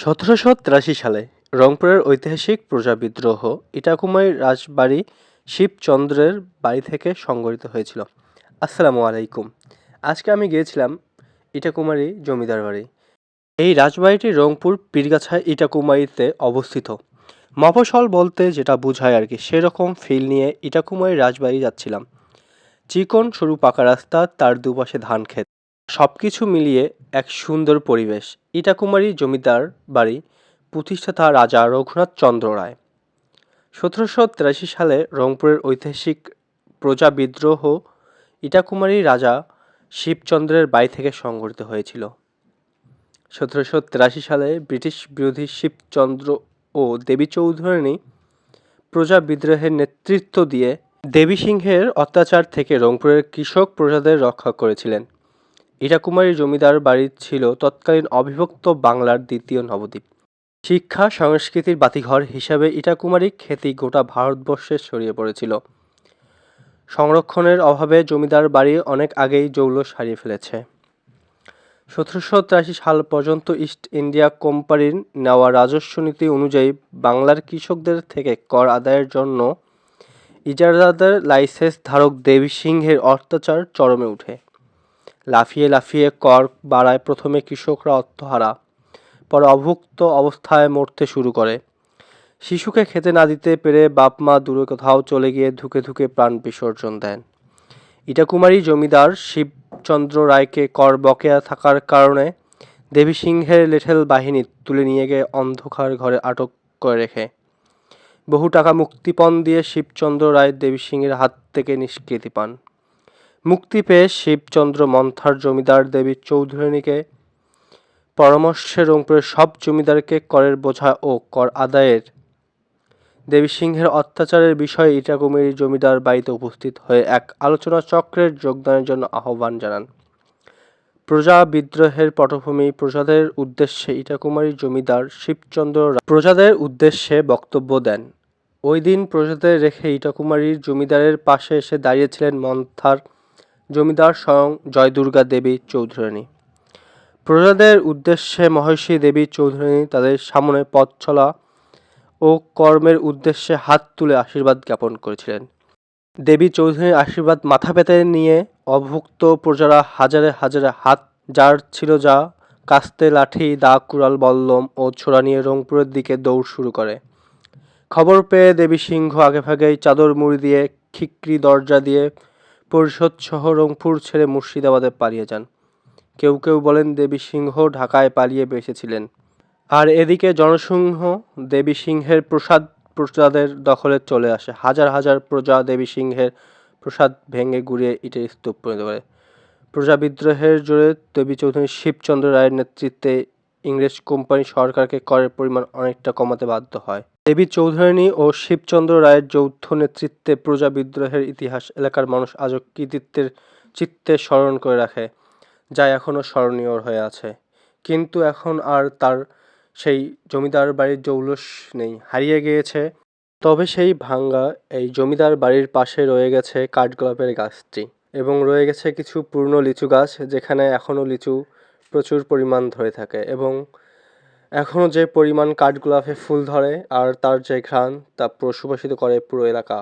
সতেরোশো তিরাশি সালে রংপুরের ঐতিহাসিক প্রজা বিদ্রোহ ইটাকুমাই রাজবাড়ি শিবচন্দ্রের বাড়ি থেকে সংগঠিত হয়েছিল। আসসালামু আলাইকুম। আজকে আমি গিয়েছিলাম ইটাকুমারি জমিদার বাড়ি। এই রাজবাড়িটি রংপুর পীরগাছা ইটাকুমারিতে অবস্থিত। মফসল বলতে যেটা বোঝায় আর কি, সেরকম ফিল নিয়ে ইটাকুমারি রাজবাড়ি যাচ্ছিলাম। চিকন সরু পাকা রাস্তা, তার দুপাশে ধান ক্ষেত। সব কিছু মিলিয়ে এক সুন্দর পরিবেশ। ইটাকুমারী জমিদার বাড়ি প্রতিষ্ঠাতা রাজা রঘুনাথ চন্দ্র রায়। সতেরোশো তিরাশি সালে রংপুরের ঐতিহাসিক প্রজা বিদ্রোহ ইটাকুমারী রাজা শিবচন্দ্রের বাড়ি থেকে সংঘটিত হয়েছিল। সতেরোশো তিরাশি সালে ব্রিটিশ বিরোধী শিবচন্দ্র ও দেবী চৌধুরানী প্রজা বিদ্রোহের নেতৃত্ব দিয়ে দেবী সিংহের অত্যাচার থেকে রংপুরের কৃষক প্রজাদের রক্ষা করেছিলেন। ইটাকুমারী জমিদার বাড়ি ছিল তৎকালীন অবিভক্ত বাংলার দ্বিতীয় নবদ্বীপ। শিক্ষা, সংস্কৃতির বাতিঘর হিসাবে ইটাকুমারী খ্যাতি গোটা ভারতবর্ষে ছড়িয়ে পড়েছিল। সংরক্ষণের অভাবে জমিদার বাড়ি অনেক আগেই জৌলস হারিয়ে ফেলেছে। সতেরোশো তিরাশি সাল পর্যন্ত ইস্ট ইন্ডিয়া কোম্পানির নেওয়া রাজস্ব নীতি অনুযায়ী বাংলার কৃষকদের থেকে কর আদায়ের জন্য ইজারাদার লাইসেন্স ধারক দেবী সিংহের অত্যাচার চরমে ওঠে লাফিয়ে লাফিয়ে কর বাড়ায় প্রথমে কৃষকরা অর্থহারা, পরে অভুক্ত অবস্থায় মরতে শুরু করে। শিশুকে খেতে না দিতে পেরে বাপ মা দূরে কোথাও চলে গিয়ে ধুকে ধুকে প্রাণ বিসর্জন দেন। ইটাকুমারী জমিদার শিবচন্দ্র রায়কে কর বকেয়া থাকার কারণে দেবী সিংহের লেঠেল বাহিনী তুলে নিয়ে গিয়ে অন্ধকার ঘরে আটক করে রেখে। বহু টাকা মুক্তিপণ দিয়ে শিবচন্দ্র রায় দেবী সিংহের হাত থেকে নিষ্কৃতি পান। মুক্তি পেয়ে শিবচন্দ্র মন্থার জমিদার দেবী চৌধুরানীকে পরামর্শে রংপুরের সব জমিদারকে করের বোঝা ও কর আদায়ের দেবী সিংহের অত্যাচারের বিষয়ে ইটাকুমির জমিদার বাড়িতে উপস্থিত হয়ে এক আলোচনা চক্রের যোগদানের জন্য আহ্বান জানান। প্রজা বিদ্রোহের পটভূমি, প্রজাদের উদ্দেশ্যে ইটাকুমারী জমিদার শিবচন্দ্র প্রজাদের উদ্দেশ্যে বক্তব্য দেন। ওই দিন প্রজাদের রেখে ইটাকুমারীর জমিদারের পাশে এসে দাঁড়িয়েছিলেন মন্থার জমিদার স্বয়ং জয়দুর্গা দেবী চৌধুরানী। প্রজাদের উদ্দেশ্যে মহর্ষি দেবী চৌধুরানী তাদের সামনে পথ চলা ও কর্মের উদ্দেশ্যে হাত তুলে আশীর্বাদ জ্ঞাপন করেছিলেন। দেবী চৌধুরীর আশীর্বাদ মাথা পেতে নিয়ে অভুক্ত প্রজারা হাজারে হাজারে হাত যার ছিল যা কাস্তে লাঠি, দা কুড়াল, বল্লম ও ছোড়া নিয়ে রংপুরের দিকে দৌড় শুরু করে। খবর পেয়ে দেবী সিংহ আগেভাগেই চাদর মুড়ি দিয়ে খিকরি দরজা দিয়ে পরিষদ সহ রংপুর ছেড়ে মুর্শিদাবাদে পালিয়ে যান। কেউ কেউ বলেন দেবী সিংহ ঢাকায় পালিয়ে বেসেছিলেন আর এদিকে জনসিংহ দেবী সিংহের প্রসাদ প্রজাদের দখলে চলে আসে। হাজার হাজার প্রজা দেবী সিংহের প্রসাদ ভেঙে গুড়িয়ে ইটের স্তূপ পরিণত করে। প্রজা বিদ্রোহের জোরে দেবী চৌধুরী শিবচন্দ্র রায়ের নেতৃত্বে ইংরেজ কোম্পানি সরকারকে করের পরিমাণ অনেকটা কমাতে বাধ্য হয়। দেবী চৌধুরানী ও শিবচন্দ্র রায়ের যৌথ নেতৃত্বে প্রজা বিদ্রোহের ইতিহাস এলাকার মানুষ আজও কৃতিত্বের চিত্তে স্মরণ করে রাখে, যা এখনও স্মরণীয় হয়ে আছে। কিন্তু এখন আর তার সেই জমিদার বাড়ির জৌলস নেই, হারিয়ে গিয়েছে। তবে সেই ভাঙ্গা এই জমিদার বাড়ির পাশে রয়ে গেছে কাঠগোলাপের গাছটি এবং রয়ে গেছে কিছু পুরনো লিচু গাছ, যেখানে এখনও লিচু প্রচুর পরিমাণ ধরে থাকে এবং এখনও যে পরিমাণ কাঠগোলাপে ফুল ধরে আর তার যে ঘ্রাণ তা পুরো করে পুরো এলাকা।